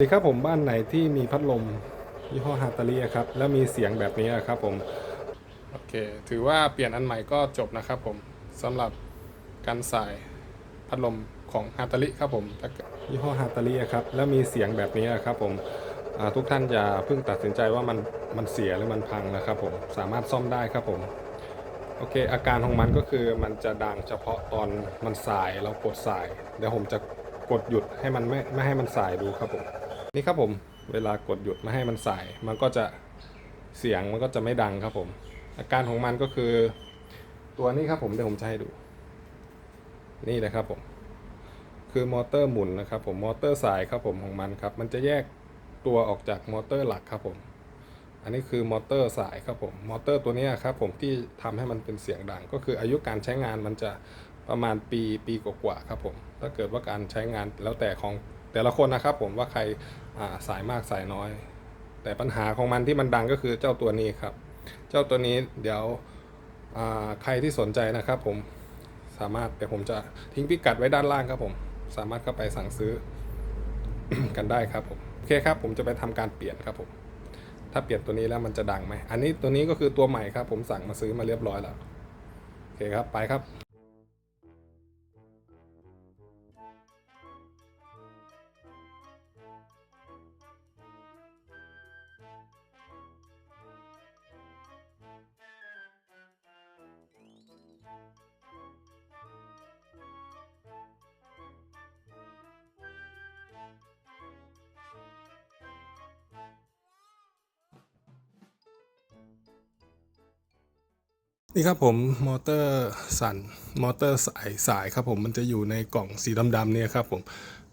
สวัสดีครับผมบ้านไหนที่มีพัดลมยี่ห้อฮาตาลีครับแล้วมีเสียงแบบนี้ครับผมโอเคถือว่าเปลี่ยนอันใหม่ก็จบนะครับผมสำหรับการสายพัดลมของฮาตาลีครับผมถ้าเกิดยี่ห้อฮาตาลีครับแล้วมีเสียงแบบนี้ครับผมอ่าทุกท่านอย่าเพิ่งตัดสินใจว่ามันมันเสียหรือมันพังนะครับผมสามารถซ่อมได้ครับผมโอเค อาการของมันก็คือมันจะดังเฉพาะตอนมันสายเรากดสาย เดี๋ยวผมจะกดหยุดให้มันไม่ไม่ให้มันสายดูครับผม นี่ครับผมเวลากดหยุดไม่ให้มันสาย มันก็จะเสียงมันก็จะไม่ดังครับผม อาการของมันก็คือ ตัวนี้ครับผมเดี๋ยวผมจะให้ดู นี่เลยครับผม คือมอเตอร์หมุนนะครับผมมอเตอร์สายครับผมของมันครับ มันจะแยกตัวออกจากมอเตอร์หลักครับผม อันนี้คือมอเตอร์สายครับผม มอเตอร์ตัวนี้ครับผมที่ทำให้มันเป็นเสียงดัง ก็คืออายุการใช้งานมันจะประมาณปีปีกว่าๆครับผม ถ้าเกิดว่าการใช้งานแล้วแต่ของ แต่ละคนนะครับผมว่าใครสายมากสายน้อย แต่ปัญหาของมันที่มันดังก็คือเจ้าตัวนี้ครับ เจ้าตัวนี้เดี๋ยวใครที่สนใจนะครับผมสามารถเดี๋ยวผมจะทิ้งพิกัดไว้ด้านล่างครับผมสามารถเข้าไปสั่งซื้อกันได้ครับผมโอเคครับผมจะไปทำการเปลี่ยนครับผมถ้าเปลี่ยนตัวนี้แล้วมันจะดังไหมอันนี้ตัวนี้ก็คือตัวใหม่ครับ ผมสั่งมาซื้อมาเรียบร้อยแล้วโอเคครับไปครับ นี่ครับผมมอเตอร์สั่นมอเตอร์สายสายครับผมมันจะอยู่ในกล่องสีดำๆเนี่ยครับผม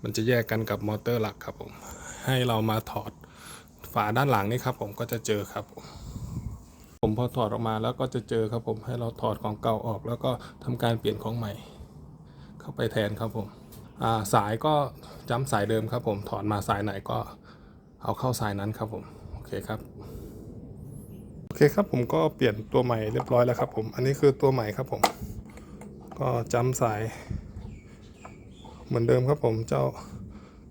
มันจะแยกกันกับมอเตอร์หลักครับผมให้เรามาถอดฝาด้านหลังนี่ครับผมก็จะเจอครับผมผมพอถอดออกมาแล้วก็จะเจอครับผมให้เราถอดของเก่าออก แล้วก็ทำการเปลี่ยนของใหม่ เข้าไปแทนครับผมาสายก็จำสายเดิมครับผมถอดมาสายไหนก็เอาเข้าสายนั้นครับผมโอเคครับ เคครับผมก็เปลี่ยนตัวใหม่เรียบร้อยแล้วครับผม อันนี้คือตัวใหม่ครับผม ก็จำสาย เหมือนเดิมครับผมเจ้า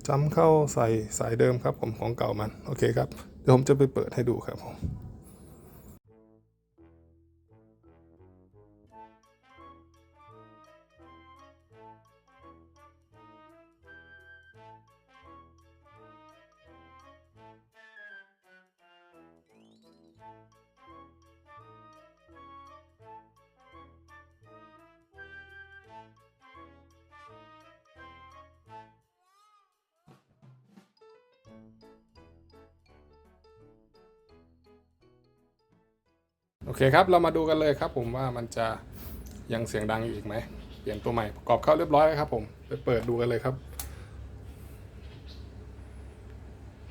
จำเข้าใส่สายเดิมครับผมของเก่ามัน โอเคครับ เดี๋ยวผมจะไปเปิดให้ดูครับผม โอเคครับ เรามาดูกันเลยครับผมว่ามันจะยังเสียงดังอยู่อีกไหม เปลี่ยนตัวใหม่ประกอบเข้าเรียบร้อยแล้วครับผม ไปเปิดดูกันเลยครับ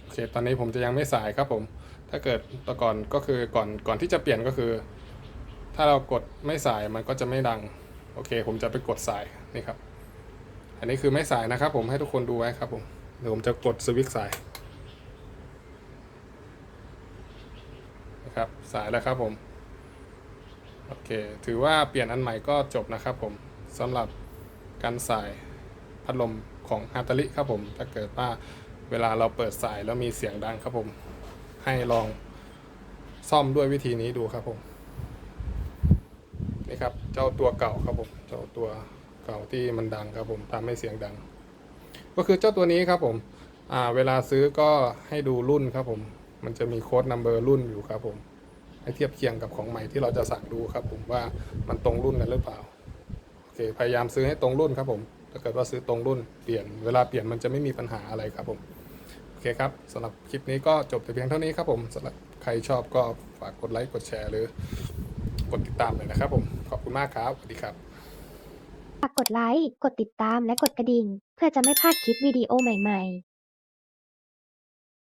โอเค ตอนนี้ผมจะยังไม่สายครับผม ถ้าเกิดตะก่อนก็คือก่อนก่อนที่จะเปลี่ยนก็คือ ถ้าเรากดไม่สายมันก็จะไม่ดัง โอเค ผมจะไปกดสายนี่ครับ อันนี้คือไม่สายนะครับ ผมให้ทุกคนดูไว้ครับผม เดี๋ยวผมจะกดสวิตช์สายนะครับ สายแล้วครับผม เค ถือว่าเปลี่ยนอันใหม่ก็จบนะครับผมสำหรับการสายพัดลมของฮาตาลิครับผม ถ้าเกิดว่าเวลาเราเปิดสายแล้วมีเสียงดังครับผม ให้ลองซ่อมด้วยวิธีนี้ดูครับผม นี่ครับ เจ้าตัวเก่าครับผม เจ้าตัวเก่าที่มันดังครับผมทำให้เสียงดัง ก็คือเจ้าตัวนี้ครับผม อ่า เวลาซื้อก็ให้ดูรุ่นครับผม มันจะมีโค้ดนัมเบอร์รุ่นอยู่ครับผม ให้เทียบเคียงกับของใหม่ที่เราจะสั่งดูครับ ผมว่ามันตรงรุ่นกันหรือเปล่าโอเคพยายามซื้อให้ตรงรุ่นครับผมถ้าเกิดว่าซื้อตรงรุ่นเปลี่ยนเวลาเปลี่ยนมันจะไม่มีปัญหาอะไรครับผมโอเคครับสำหรับคลิปนี้ก็จบแต่เพียงเท่านี้ครับผมสำหรับใครชอบก็ฝากกดไลค์กดแชร์หรือกดติดตามเลยนะครับผมขอบคุณมากครับสวัสดีครับฝากกดไลค์กดติดตามและกดกระดิ่ง เพื่อจะไม่พลาดคลิปวิดีโอใหม่ๆ